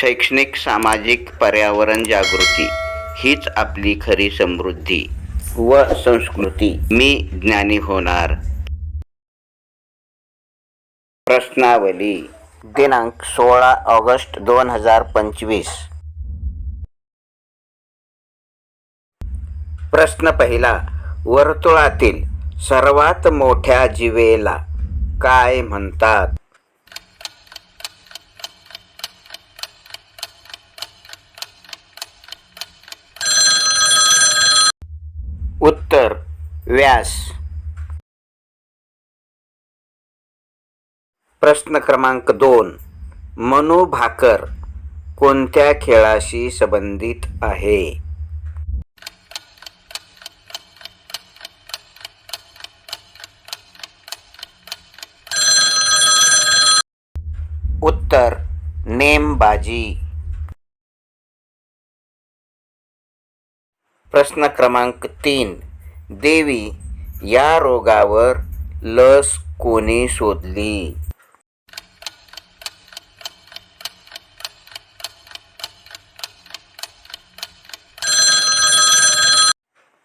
शैक्षणिक सामाजिक पर्यावरण जागृती हीच आपली खरी समृद्धी व संस्कृती. मी ज्ञानी होणार. प्रश्नावली दिनांक सोळा ऑगस्ट दोन हजार पंचवीस. प्रश्न पहिला वर्तुळातील सर्वात मोठ्या जीवेला काय म्हणतात उत्तर व्यास. प्रश्न क्रमांक दोन. मनू भाकर कोणत्या खेळाशी संबंधित आहे? उत्तर नेमबाजी. प्रश्न क्रमांक तीन. देवी या रोगावर लस कोणी शोधली?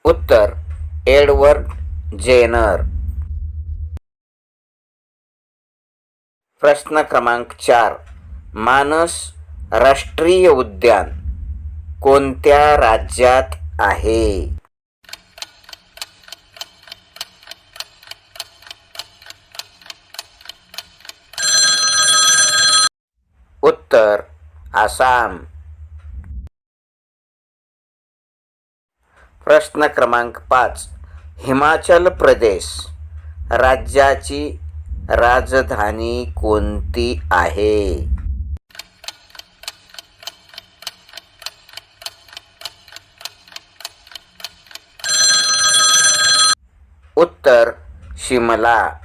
उत्तर एडवर्ड जेनर. प्रश्न क्रमांक चार. मानस राष्ट्रीय उद्यान कोणत्या राज्यात आहे? उत्तर आसाम. प्रश्न क्रमांक पाच हिमाचल प्रदेश. राज्याची राजधानी कोणती आहे? उत्तर शिमला.